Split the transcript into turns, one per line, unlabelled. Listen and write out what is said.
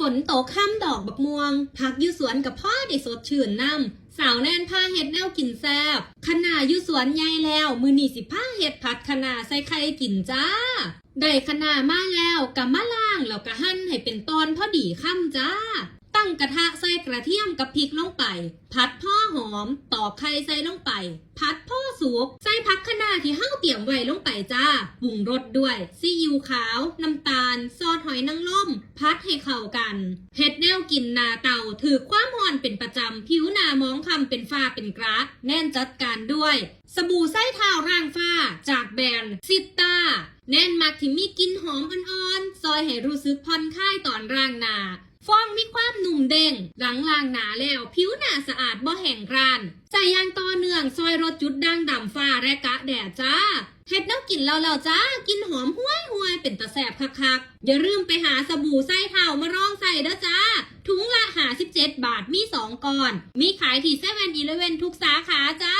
ฝนตกข้ามดอกบักม่วง พักอยู่สวนกับพ่อได้สดชื่นน้ำสาวแน่นผ้าเห็ดแนวกินแซบขนาอยู่สวนใหญ่แล้ว มือนีสิผ้าเห็ดผัดขนาใส่ไข่กินจ้า ได้ขนามาแล้วกับมะล่างแล้วก็หั่นให้เป็นตอนพอดีค่ำจ้า ตั้งกระทะใส่กระเทียมกับพริกลงไป ผัดพ่อหอม ตอกไข่ใส่ลงไป ผัดพ่อ สุกใส่ผักคะน้าที่เห้าเตรียมไว้ลงไปจ้าปรุงรสด้วยซีอิ๊วขาว น้ำตาล ซอสหอยนางรมพัดให้เข้ากันเห็ดแนวกินนาเตาถือความหอนเป็นประจำ ผิวหนามองคำเป็นฟ้าเป็นกราแน่นจัดการด้วย สบู่ไส้เท้าร่างฟ้า จากแบรนด์ซิตาแน่นมักที่มีกลิ่นหอมอ่อนๆ ซอยให้รู้สึกผ่อนคลายตอนร่างหนาฟองมีความหนุ่มเด้งหลังล้างหนาแล้ว ผิวหนาสะอาดบ่แห้งกรานใส่ยางต่อางซอยรถจุดด่างดำฟ้าและกะแดดจ้าเฮ็ดน้ำกินแล้วแล้วจ้า กินหอมห้วยห้วยเป็นตะแสบคักๆ อย่าลืมไปหาสบู่ไส้เท้ามาร่องใส่เด้อจ้า ถุงละหาสิบเจ็ดบาทมีสองก้อน มีขายที่เซเว่นอีเลเวนทุกสาขาจ้า